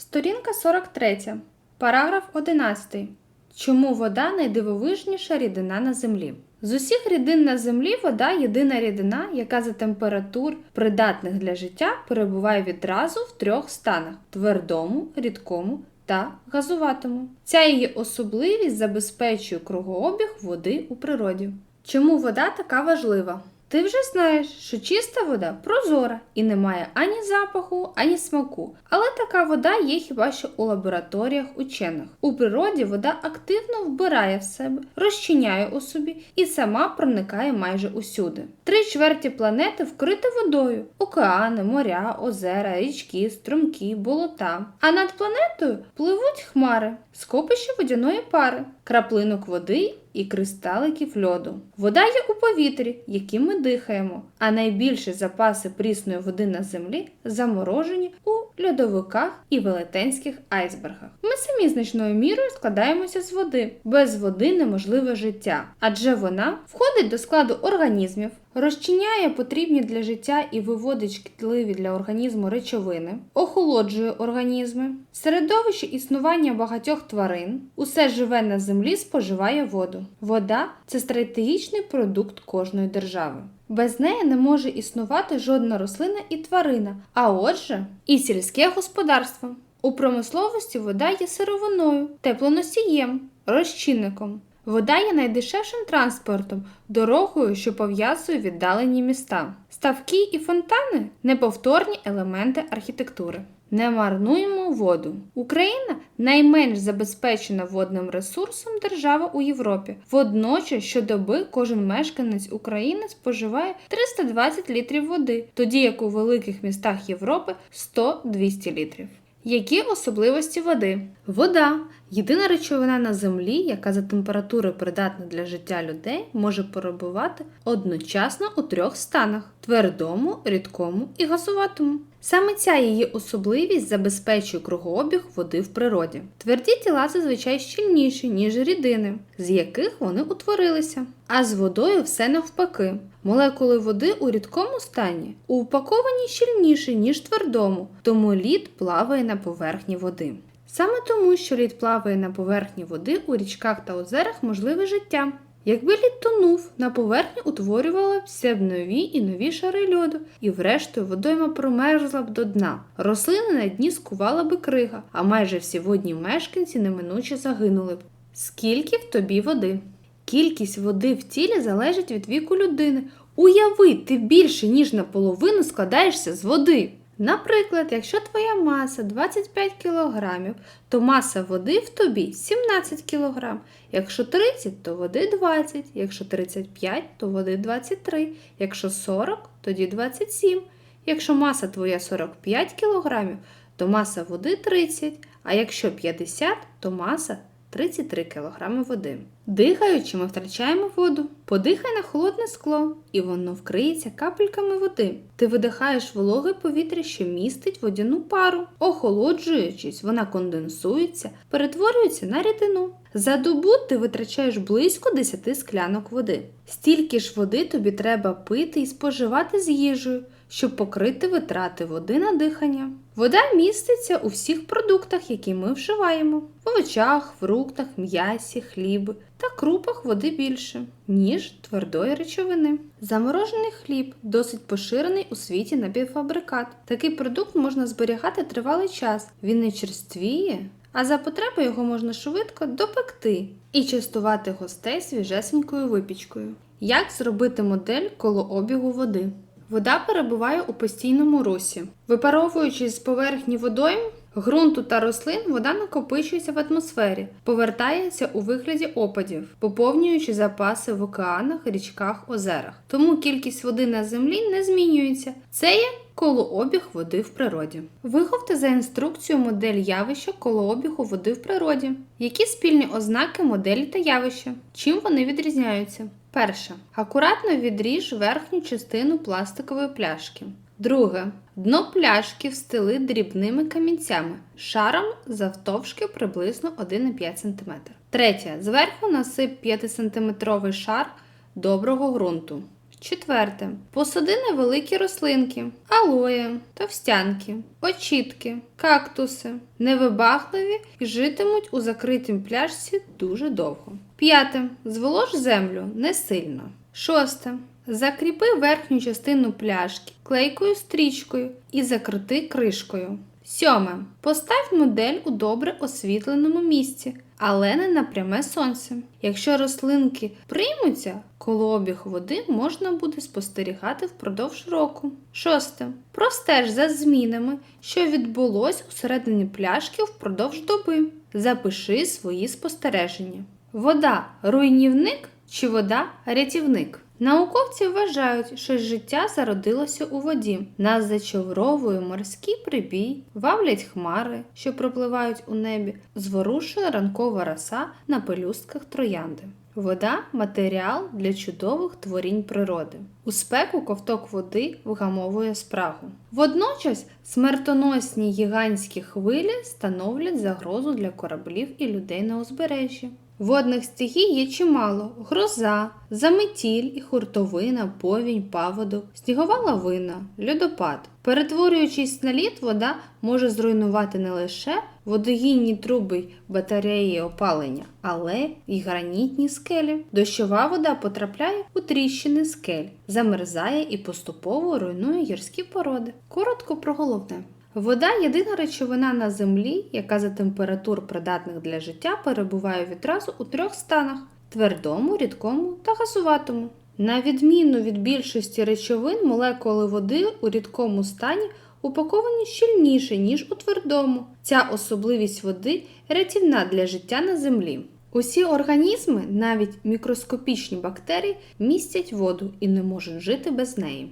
Сторінка 43. Параграф 11. Чому вода найдивовижніша рідина на землі? З усіх рідин на землі вода єдина рідина, яка за температур, придатних для життя, перебуває відразу в трьох станах: твердому, рідкому та газуватому. Ця її особливість забезпечує кругообіг води у природі. Чому вода така важлива? Ти вже знаєш, що чиста вода прозора і не має ані запаху, ані смаку. Але така вода є хіба що у лабораторіях учених. У природі вода активно вбирає в себе, розчиняє у собі і сама проникає майже усюди. Три чверті планети вкриті водою: океани, моря, озера, річки, струмки, болота. А над планетою пливуть хмари, скопище водяної пари, краплинок води і кристаликів льоду. Вода є у повітрі, яким ми дихаємо, а найбільші запаси прісної води на землі заморожені у льодовиках і велетенських айсбергах. Ми самі значною мірою складаємося з води. Без води неможливе життя, адже вона входить до складу організмів, розчиняє потрібні для життя і виводить шкідливі для організму речовини, охолоджує організми, середовище існування багатьох тварин, усе живе на землі споживає воду. Вода це стратегічний продукт кожної держави. Без неї не може існувати жодна рослина і тварина, а отже, і сільське господарство. У промисловості вода є сировиною, теплоносієм, розчинником. Вода є найдешевшим транспортом, дорогою, що пов'язує віддалені міста. Ставки і фонтани неповторні елементи архітектури. Не марнуємо воду. Україна найменш забезпечена водним ресурсом держава у Європі. Водночас щодоби кожен мешканець України споживає 320 літрів води, тоді як у великих містах Європи 100-200 літрів. Які особливості води? Вода єдина речовина на землі, яка за температури придатна для життя людей, може перебувати одночасно у трьох станах: твердому, рідкому і газуватому. Саме ця її особливість забезпечує кругообіг води в природі. Тверді тіла зазвичай щільніші, ніж рідини, з яких вони утворилися. А з водою все навпаки. Молекули води у рідкому стані упаковані щільніше, ніж твердому, тому лід плаває на поверхні води. Саме тому, що лід плаває на поверхні води у річках та озерах можливе життя. Якби лід тонув, на поверхні утворювалися б нові і нові шари льоду, і врештою водойма промерзла б до дна. Рослини на дні скувала би крига, а майже всі водні мешканці неминуче загинули б. Скільки в тобі води? Кількість води в тілі залежить від віку людини. Уяви, ти більше ніж наполовину складаєшся з води. Наприклад, якщо твоя маса 25 кг, то маса води в тобі 17 кг. Якщо 30, то води 20, якщо 35, то води 23, якщо 40, тоді 27. Якщо маса твоя 45 кг, то маса води 30, а якщо 50, то маса 33 кг води. Дихаючи, ми втрачаємо воду. Подихай на холодне скло, і воно вкриється капельками води. Ти видихаєш вологе повітря, що містить водяну пару. Охолоджуючись, вона конденсується, перетворюється на рідину. За добу ти витрачаєш близько 10 склянок води. Стільки ж води тобі треба пити і споживати з їжею, щоб покрити витрати води на дихання. Вода міститься у всіх продуктах, які ми вживаємо: в овочах, фруктах, м'ясі, хліб та крупах води більше, ніж твердої речовини. Заморожений хліб досить поширений у світі напівфабрикат. Такий продукт можна зберігати тривалий час. Він не черствіє, а за потреби його можна швидко допекти і частувати гостей свіжесенькою випічкою. Як зробити модель коло обігу води? Вода перебуває у постійному русі. Випаровуючись з поверхні водойм, ґрунту та рослин, вода накопичується в атмосфері, повертається у вигляді опадів, поповнюючи запаси в океанах, річках, озерах. Тому кількість води на землі не змінюється. Це є колообіг води в природі. Виховте за інструкцією модель явища колообігу води в природі. Які спільні ознаки моделі та явища? Чим вони відрізняються? Перше. Акуратно відріж верхню частину пластикової пляшки. Друге. Дно пляшки встели дрібними камінцями, шаром завтовшки приблизно 1,5 см. Третє. Зверху насип 5 см шар доброго ґрунту. Четверте. Посади невеликі рослинки, алоє, товстянки, очітки, кактуси, невибагливі і житимуть у закритім пляшці дуже довго. П'яте. Зволож землю не сильно. Шосте. Закріпи верхню частину пляшки клейкою стрічкою і закрити кришкою. Сьоме. Постав модель у добре освітленому місці, але не на пряме сонце. Якщо рослинки приймуться, колообіг води можна буде спостерігати впродовж року. Шосте. Простеж за змінами, що відбулось усередині пляшки впродовж доби. Запиши свої спостереження. Вода руйнівник чи вода рятівник? Науковці вважають, що життя зародилося у воді. Нас зачовровує морський прибій, вавлять хмари, що пропливають у небі, зворушує ранкова роса на пелюстках троянди. Вода матеріал для чудових творінь природи. У спеку ковток води вгамовує спрагу. Водночас смертоносні гігантські хвилі становлять загрозу для кораблів і людей на узбережжі. Водних стихій є чимало: гроза, заметіль і хуртовина, повінь, паводок, снігова лавина, льодопад. Перетворюючись на лід, вода може зруйнувати не лише водогінні труби, батареї опалення, але й гранітні скелі. Дощова вода потрапляє у тріщини скель, замерзає і поступово руйнує гірські породи. Коротко про головне. Вода єдина речовина на землі, яка за температур придатних для життя перебуває відразу у трьох станах: твердому, рідкому та газуватому. На відміну від більшості речовин, молекули води у рідкому стані упаковані щільніше, ніж у твердому. Ця особливість води рятівна для життя на землі. Усі організми, навіть мікроскопічні бактерії, містять воду і не можуть жити без неї.